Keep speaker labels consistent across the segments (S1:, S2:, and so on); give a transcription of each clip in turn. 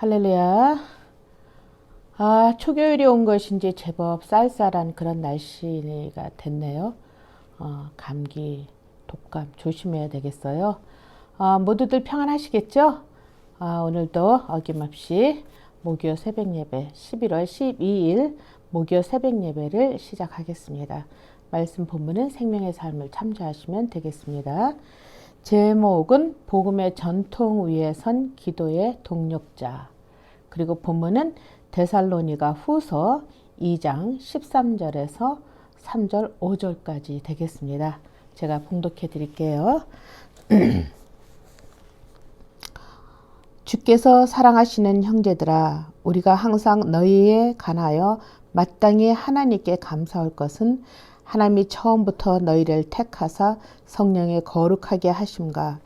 S1: 할렐루야. 아, 초겨울이 온 것인지 제법 쌀쌀한 그런 날씨가 됐네요. 어, 감기, 독감 조심해야 되겠어요. 아, 모두들 평안하시겠죠? 아, 오늘도 어김없이 목요 새벽 예배 11월 12일 목요 새벽 예배를 시작하겠습니다. 말씀 본문은 생명의 삶을 참조하시면 되겠습니다. 제목은 복음의 전통 위에 선 기도의 동력자. 그리고 본문은 데살로니가 후서 2장 13절에서 3절 5절까지 되겠습니다. 제가 봉독해 드릴게요. 주께서 사랑하시는 형제들아 우리가 항상 너희에 관하여 마땅히 하나님께 감사할 것은 하나님이 처음부터 너희를 택하사 성령에 거룩하게 하심과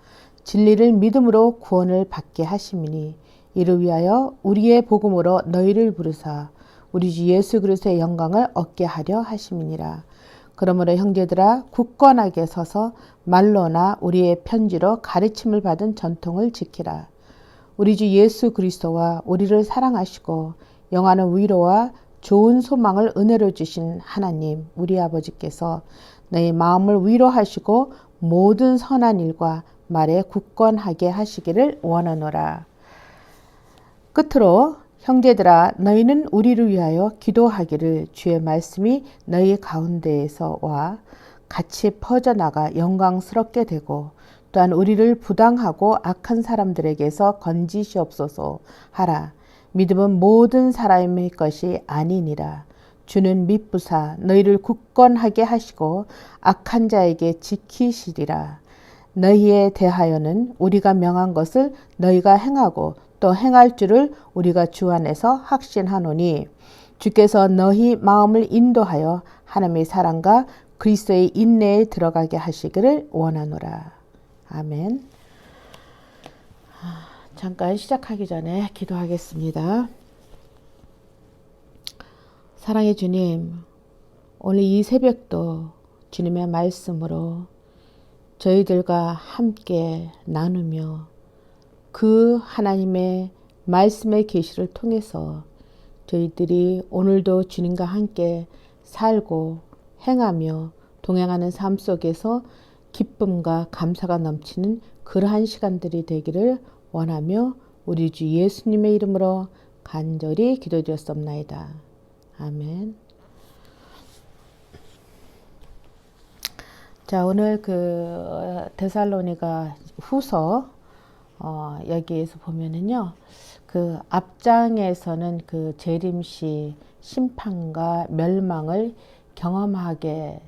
S1: 진리를 믿음으로 구원을 받게 하심이니 이를 위하여 우리의 복음으로 너희를 부르사 우리 주 예수 그리스도의 영광을 얻게 하려 하심이니라. 그러므로 형제들아 굳건하게 서서 말로나 우리의 편지로 가르침을 받은 전통을 지키라. 우리 주 예수 그리스도와 우리를 사랑하시고 영하는 위로와 좋은 소망을 은혜로 주신 하나님, 우리 아버지께서 너희 마음을 위로하시고 모든 선한 일과 말에 굳건하게 하시기를 원하노라. 끝으로 형제들아 너희는 우리를 위하여 기도하기를 주의 말씀이 너희 가운데에서와 같이 퍼져나가 영광스럽게 되고 또한 우리를 부당하고 악한 사람들에게서 건지시옵소서 하라. 믿음은 모든 사람의 것이 아니니라. 주는 믿부사 너희를 굳건하게 하시고 악한 자에게 지키시리라. 너희에 대하여는 우리가 명한 것을 너희가 행하고 또 행할 줄을 우리가 주 안에서 확신하노니 주께서 너희 마음을 인도하여 하나님의 사랑과 그리스도의 인내에 들어가게 하시기를 원하노라. 아멘. 잠깐 시작하기 전에 기도하겠습니다. 사랑의 주님, 오늘 이 새벽도 주님의 말씀으로 저희들과 함께 나누며 그 하나님의 말씀의 계시를 통해서 저희들이 오늘도 주님과 함께 살고 행하며 동행하는 삶 속에서 기쁨과 감사가 넘치는 그러한 시간들이 되기를 원하며 우리 주 예수님의 이름으로 간절히 기도드렸옵나이다. 아멘. 자 오늘 그 데살로니가 후서 어, 여기에서 보면은요 그 앞장에서는 그 재림시 심판과 멸망을 경험하게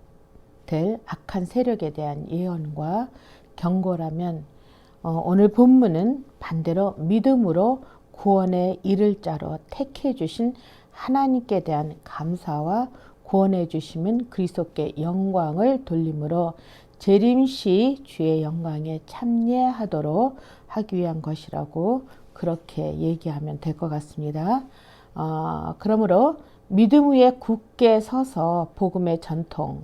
S1: 될 악한 세력에 대한 예언과 경고라면 어, 오늘 본문은 반대로 믿음으로 구원에 이를 자로 택해 주신 하나님께 대한 감사와 구원해 주시면 그리스도께 영광을 돌림으로 재림시 주의 영광에 참여하도록 하기 위한 것이라고 그렇게 얘기하면 될 것 같습니다. 어, 그러므로 믿음 위에 굳게 서서 복음의 전통,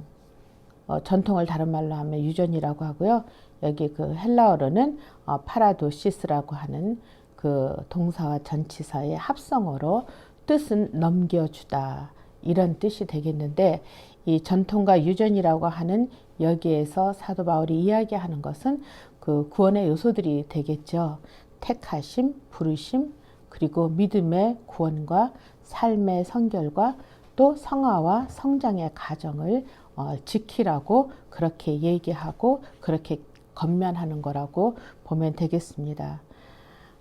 S1: 어, 전통을 다른 말로 하면 유전이라고 하고요. 여기 그 헬라어로는 어, 파라도시스라고 하는 그 동사와 전치사의 합성어로 뜻은 넘겨주다 이런 뜻이 되겠는데 이 전통과 유전이라고 하는 여기에서 사도 바울이 이야기하는 것은 그 구원의 요소들이 되겠죠. 택하심, 부르심, 그리고 믿음의 구원과 삶의 성결과 또 성화와 성장의 과정을 어, 지키라고 그렇게 얘기하고 그렇게 건면하는 거라고 보면 되겠습니다.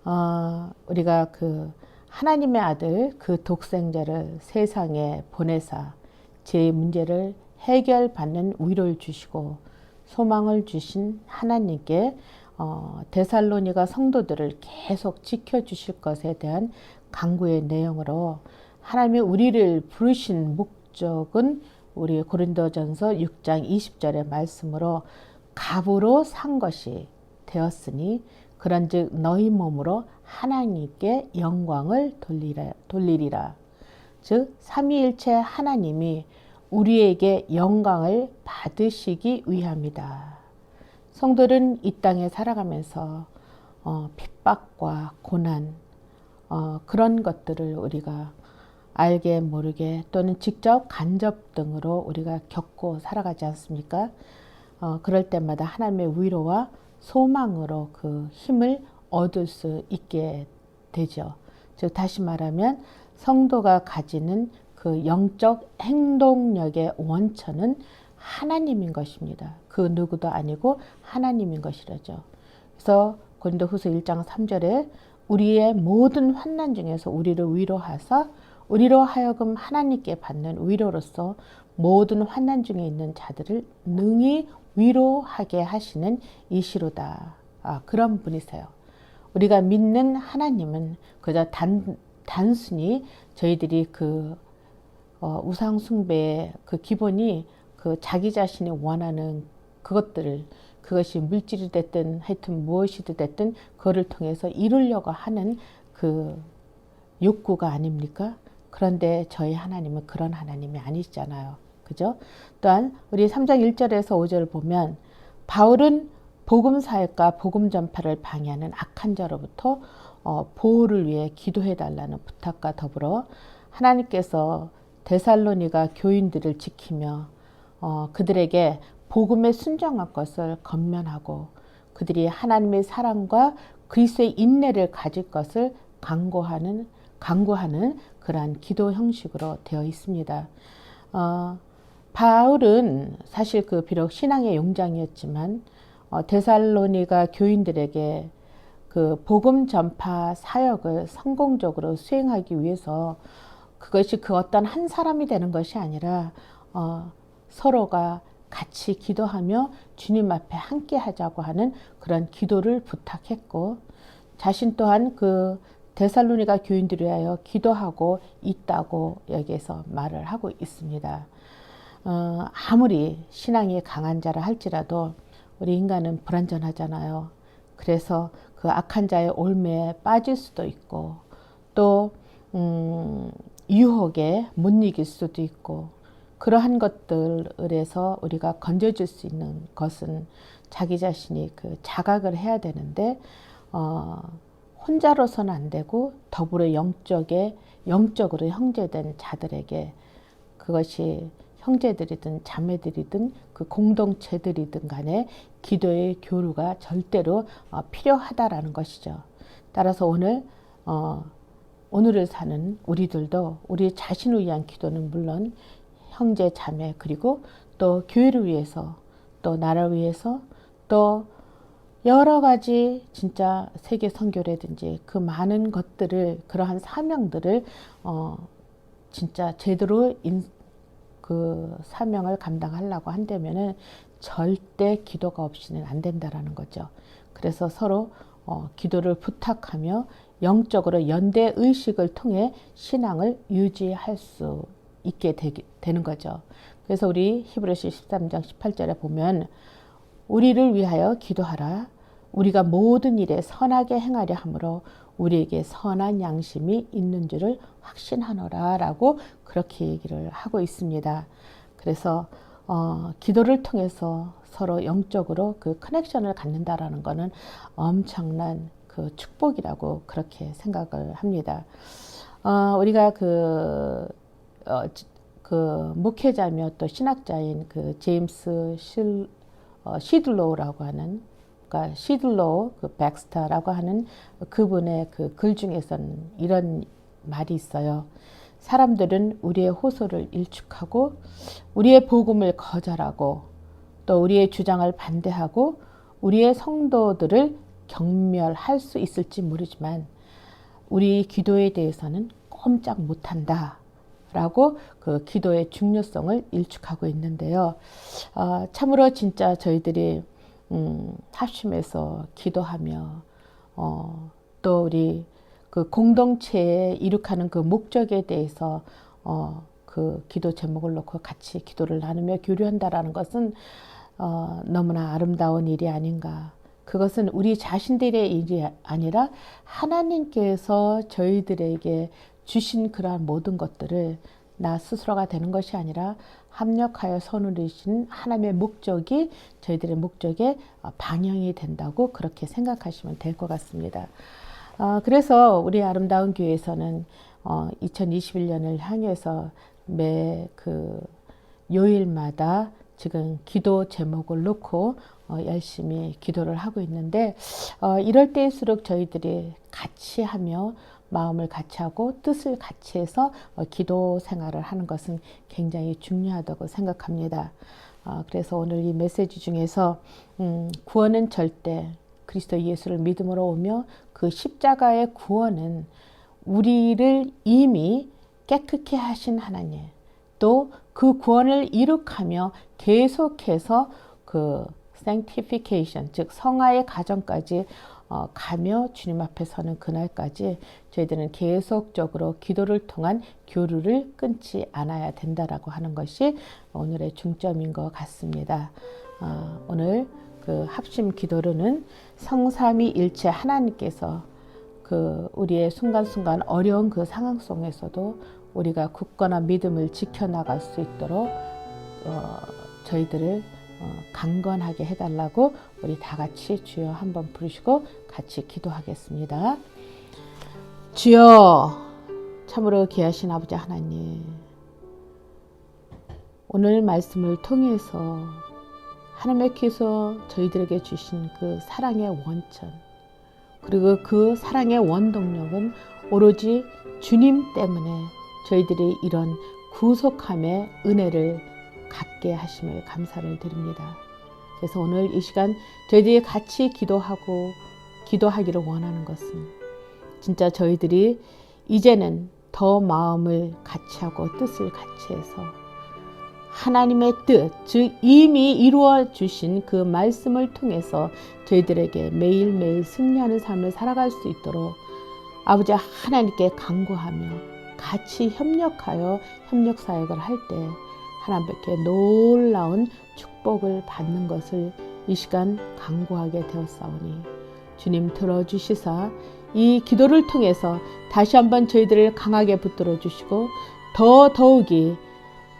S1: 어, 우리가 그 하나님의 아들 그 독생자를 세상에 보내사 제 문제를 해결받는 위로를 주시고 소망을 주신 하나님께 어, 데살로니가 성도들을 계속 지켜주실 것에 대한 강구의 내용으로 하나님이 우리를 부르신 목적은 우리 고린도전서 6장 20절의 말씀으로 갑으로 산 것이 되었으니 그런즉 너희 몸으로 하나님께 영광을 돌리라, 돌리리라. 즉 삼위일체 하나님이 우리에게 영광을 받으시기 위함이다. 성도는 이 땅에 살아가면서 어, 핍박과 고난, 어, 그런 것들을 우리가 알게 모르게 또는 직접 간접 등으로 우리가 겪고 살아가지 않습니까? 어, 그럴 때마다 하나님의 위로와 소망으로 그 힘을 얻을 수 있게 되죠. 즉 다시 말하면 성도가 가지는 그 영적 행동력의 원천은 하나님인 것입니다. 그 누구도 아니고 하나님인 것이라죠. 그래서 고린도후서 1장 3절에 우리의 모든 환난 중에서 우리를 위로하사 우리로 하여금 하나님께 받는 위로로서 모든 환난 중에 있는 자들을 능히 위로하게 하시는 이시로다. 아, 그런 분이세요. 우리가 믿는 하나님은 그저 단, 단순히 저희들이 그 어, 우상 숭배의 그 기본이 그 자기 자신이 원하는 그것들을 그것이 물질이 됐든 하여튼 무엇이든 됐든 그거를 통해서 이루려고 하는 그 욕구가 아닙니까? 그런데 저희 하나님은 그런 하나님이 아니잖아요. 그죠? 또한 우리 3장 1절에서 5절을 보면 바울은 복음 사역과 복음 전파를 방해하는 악한 자로부터 어, 보호를 위해 기도해 달라는 부탁과 더불어 하나님께서 데살로니가 교인들을 지키며 어, 그들에게 복음에 순종할 것을 건면하고 그들이 하나님의 사랑과 그리스도의 인내를 가질 것을 강구하는 강구하는 그러한 기도 형식으로 되어 있습니다. 어, 바울은 사실 그 비록 신앙의 용장이었지만 어, 데살로니가 교인들에게 그 복음 전파 사역을 성공적으로 수행하기 위해서 그것이 그 어떤 한 사람이 되는 것이 아니라 어, 서로가 같이 기도하며 주님 앞에 함께 하자고 하는 그런 기도를 부탁했고 자신 또한 그 데살로니가 교인들을 위하여 기도하고 있다고 여기에서 말을 하고 있습니다. 어, 아무리 신앙이 강한 자라 할지라도 우리 인간은 불완전하잖아요. 그래서 그 악한 자의 올매에 빠질 수도 있고 또 음, 유혹에 못 이길 수도 있고 그러한 것들에서 우리가 건져줄 수 있는 것은 자기 자신이 그 자각을 해야 되는데 어, 혼자로서는 안 되고 더불어 영적에 영적으로 형제된 자들에게 그것이 형제들이든 자매들이든 그 공동체들이든 간에 기도의 교류가 절대로 어, 필요하다라는 것이죠. 따라서 오늘 어, 오늘을 사는 우리들도 우리 자신을 위한 기도는 물론 형제 자매 그리고 또 교회를 위해서 또 나라를 위해서 또 여러 가지 진짜 세계 선교라든지 그 많은 것들을 그러한 사명들을 어 진짜 제대로 인, 그 사명을 감당하려고 한다면은 절대 기도가 없이는 안 된다라는 거죠. 그래서 서로 어, 기도를 부탁하며 영적으로 연대 의식을 통해 신앙을 유지할 수 있게 되기, 되는 거죠. 그래서 우리 히브리서 13장 18절에 보면 우리를 위하여 기도하라. 우리가 모든 일에 선하게 행하려 함으로 우리에게 선한 양심이 있는 줄을 확신하노라 라고 그렇게 얘기를 하고 있습니다. 그래서 어, 기도를 통해서 서로 영적으로 그 커넥션을 갖는다라는 것은 엄청난 그 축복이라고 그렇게 생각을 합니다. 어, 우리가 그, 어, 그 목회자며 또 신학자인 그 제임스 실, 어, 시들로우라고 하는 그러니까 시들로 그 백스타라고 하는 그분의 그 글 중에서는 이런 말이 있어요. 사람들은 우리의 호소를 일축하고 우리의 복음을 거절하고 또 우리의 주장을 반대하고 우리의 성도들을 경멸할 수 있을지 모르지만 우리 기도에 대해서는 꼼짝 못한다. 라고 그 기도의 중요성을 일축하고 있는데요. 어, 참으로 진짜 저희들이 음, 합심해서 기도하며 어, 또 우리 그 공동체에 이룩하는 그 목적에 대해서 어, 그 기도 제목을 놓고 같이 기도를 나누며 교류한다라는 것은 어, 너무나 아름다운 일이 아닌가. 그것은 우리 자신들의 일이 아니라 하나님께서 저희들에게 주신 그러한 모든 것들을 나 스스로가 되는 것이 아니라 합력하여 선우리신 하나님의 목적이 저희들의 목적에 방영이 된다고 그렇게 생각하시면 될 것 같습니다. 어, 그래서 우리 아름다운 교회에서는 어, 2021년을 향해서 매 그 요일마다 지금 기도 제목을 놓고 어, 열심히 기도를 하고 있는데 어, 이럴 때일수록 저희들이 같이 하며 마음을 같이 하고 뜻을 같이 해서 어, 기도 생활을 하는 것은 굉장히 중요하다고 생각합니다. 어, 그래서 오늘 이 메시지 중에서 음, 구원은 절대 그리스도 예수를 믿음으로 오며 그 십자가의 구원은 우리를 이미 깨끗게 하신 하나님 또 그 구원을 이룩하며 계속해서 그 sanctification 즉 성화의 과정까지 어, 가며 주님 앞에 서는 그날까지 저희들은 계속적으로 기도를 통한 교류를 끊지 않아야 된다라고 하는 것이 오늘의 중점인 것 같습니다. 어, 오늘 그 합심 기도로는 성삼위일체 하나님께서 그 우리의 순간순간 어려운 그 상황 속에서도 우리가 굳건한 믿음을 지켜나갈 수 있도록 어, 저희들을 어, 강건하게 해달라고 우리 다 같이 주여 한번 부르시고 같이 기도하겠습니다. 주여 참으로 귀하신 아버지 하나님 오늘 말씀을 통해서 하나님께서 저희들에게 주신 그 사랑의 원천 그리고 그 사랑의 원동력은 오로지 주님 때문에 저희들이 이런 구속함의 은혜를 갖게 하심을 감사를 드립니다. 그래서 오늘 이 시간 저희들이 같이 기도하고 기도하기를 원하는 것은 진짜 저희들이 이제는 더 마음을 같이 하고 뜻을 같이 해서 하나님의 뜻, 즉 이미 이루어 주신 그 말씀을 통해서 저희들에게 매일매일 승리하는 삶을 살아갈 수 있도록 아버지 하나님께 간구하며 같이 협력하여 협력 사역을 할때 하나님께 놀라운 축복을 받는 것을 이 시간 간구하게 되었사오니 주님 들어주시사 이 기도를 통해서 다시 한번 저희들을 강하게 붙들어 주시고 더 더욱이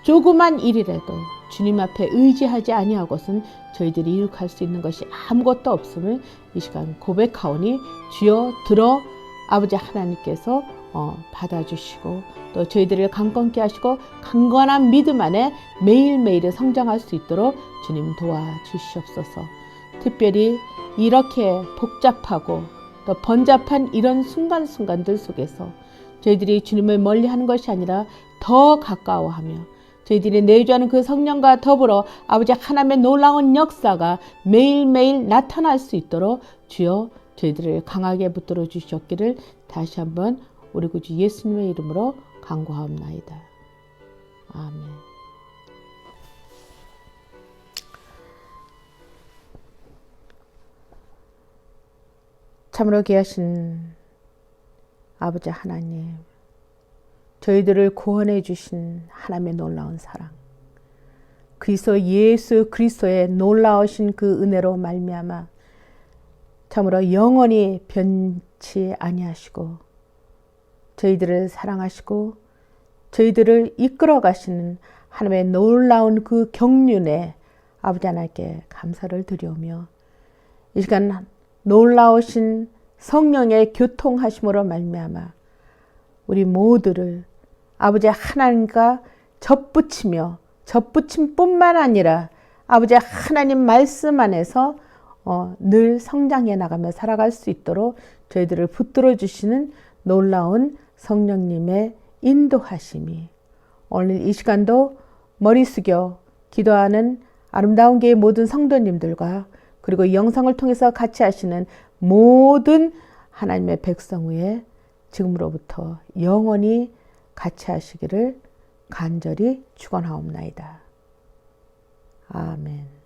S1: 조그만 일이라도 주님 앞에 의지하지 아니하고선 저희들이 이룩할 수 있는 것이 아무것도 없음을 이 시간 고백하오니 주여 들어 아버지 하나님께서 어, 받아주시고 또 저희들을 강건케 하시고 강건한 믿음 안에 매일매일 성장할 수 있도록 주님 도와주시옵소서. 특별히 이렇게 복잡하고 또 번잡한 이런 순간순간들 속에서 저희들이 주님을 멀리하는 것이 아니라 더 가까워하며 저희들이 내주하는 그 성령과 더불어 아버지 하나님의 놀라운 역사가 매일매일 나타날 수 있도록 주여 저희들을 강하게 붙들어 주셨기를 다시 한번 우리 구주 예수님의 이름으로 간구하옵나이다. 아멘. 참으로 귀하신 아버지 하나님, 저희들을 구원해 주신 하나님의 놀라운 사랑, 그리스도 예수 그리스도의 놀라우신 그 은혜로 말미암아 참으로 영원히 변치 아니하시고 저희들을 사랑하시고 저희들을 이끌어 가시는 하나님의 놀라운 그 경륜에 아버지 하나님께 감사를 드리오며 이 시간 놀라우신 성령의 교통하심으로 말미암아 우리 모두를 아버지 하나님과 접붙이며 접붙임뿐만 아니라 아버지 하나님 말씀 안에서 어, 늘 성장해 나가며 살아갈 수 있도록 저희들을 붙들어 주시는 놀라운 성령님의 인도하심이 오늘 이 시간도 머리 숙여 기도하는 아름다운 교회 모든 성도님들과 그리고 이 영상을 통해서 같이 하시는 모든 하나님의 백성 위에 지금으로부터 영원히 같이 하시기를 간절히 축원하옵나이다. 아멘.